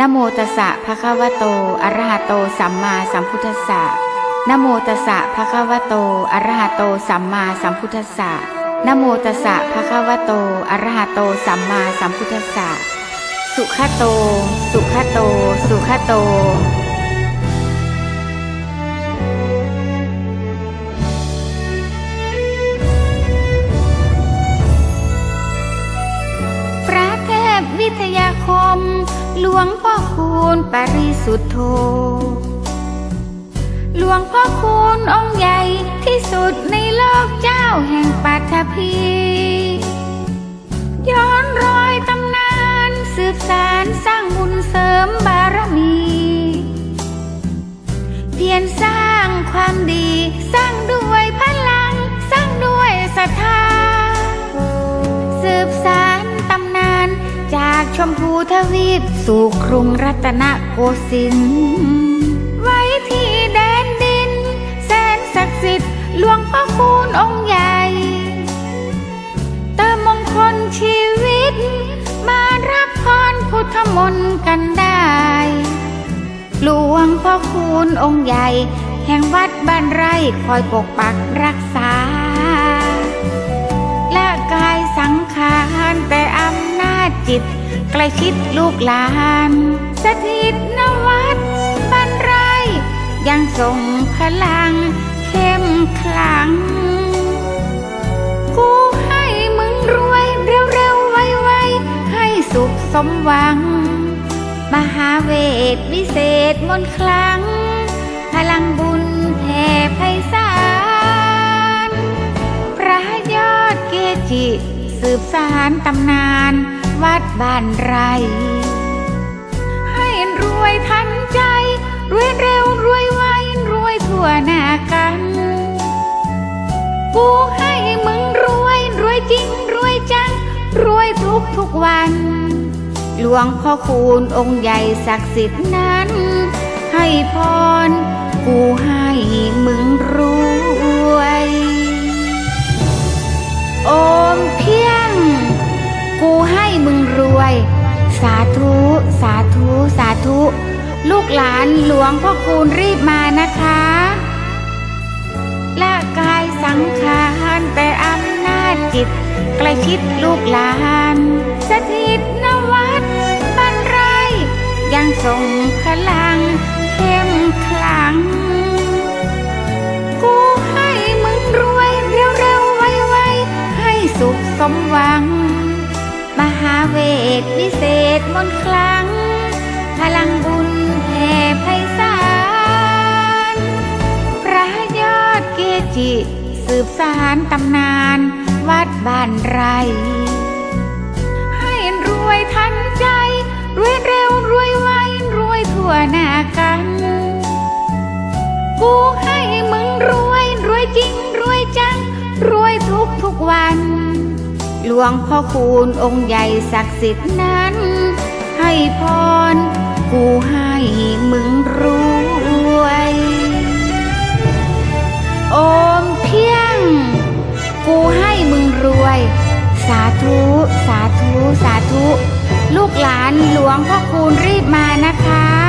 นโมตัสสะภะคะวะโต อะระหะโต สัมมาสัมพุทธัสสะนโมตัสสะภะคะวะโต อะระหะโต สัมมาสัมพุทธัสสะนโมตัสสะภะคะวะโต อะระหะโต สัมมาสัมพุทธัสสะ สุขะโต สุขะโต สุขะโต ทยาคม หลวงพ่อคูณปริสุทธโธ หลวงพ่อคูณองค์ใหญ่ที่สุดในโลกเจ้าแห่งปัทภีย้อนรอยตำนานสืบสารสร้างบุญเสริมบารมี เพียรสร้างความดีสร้างด้วย มพูทวีปสู่กรุงรัตนโกสินทร์ไว้ที่แดนดิน แสนศักดิ์สิทธิ์หลวงพ่อคูณองค์ใหญ่ เติมมงคลชีวิต มารับพรพุทธมนต์กันได้ หลวงพ่อคูณองค์ใหญ่ แห่งวัดบ้านไร่คอยปกปักรักษา และกายสังขารแต่อำนาจจิต ใกล้ชิดลูกหลาน สถิตนวัดบ้านไร ยังส่งพลังเข้มขลัง กูให้มึงรวยเร็วๆไวๆให้สุขสมหวัง มหาเวทวิเศษมนคลัง พลังบุญแผ่ไพศาลพระยอดเกจิ สืบสารตำนาน วัดบ้านไร ให้รวยทันใจ รวยเร็วรวยไวรวยทั่วหน้ากัน กูให้มึงรวยรวยจริงรวยจัง รวยทุกทุกวัน หลวงพ่อคูณองค์ใหญ่ศักดิ์สิทธิ์นั้น ให้พร กูให้มึงร สาธุ สาธุ ลูกหลานหลวงพ่อคูณรีบมานะคะละกายสังขารแต่อำนาจจิตใกล้ชิดลูกหลาน สถิตนวัดบ้านไร ยังส่งพลังเข้มขลัง กูให้มึงรวยเร็วๆไวๆให้สุขสมหวัง มหาเวทวิเศษมนคลัง พลังบุญแผ่ไพศาลพระยอดเกจิ สืบสารตำนาน วัดบ้านไร ให้รวยทันใจ รวยเร็วรวยไวรวยทั่วหน้ากัน กูให้มึงรวยรวยจริงรวยจัง รวยทุกทุกวัน หลวงพ่อคูณองค์ใหญ่ศักดิ์สิทธิ์นั้นาธุ สาธุ สาธุ ลูกหลานหลวงพ่อคูณรีบมานะคะ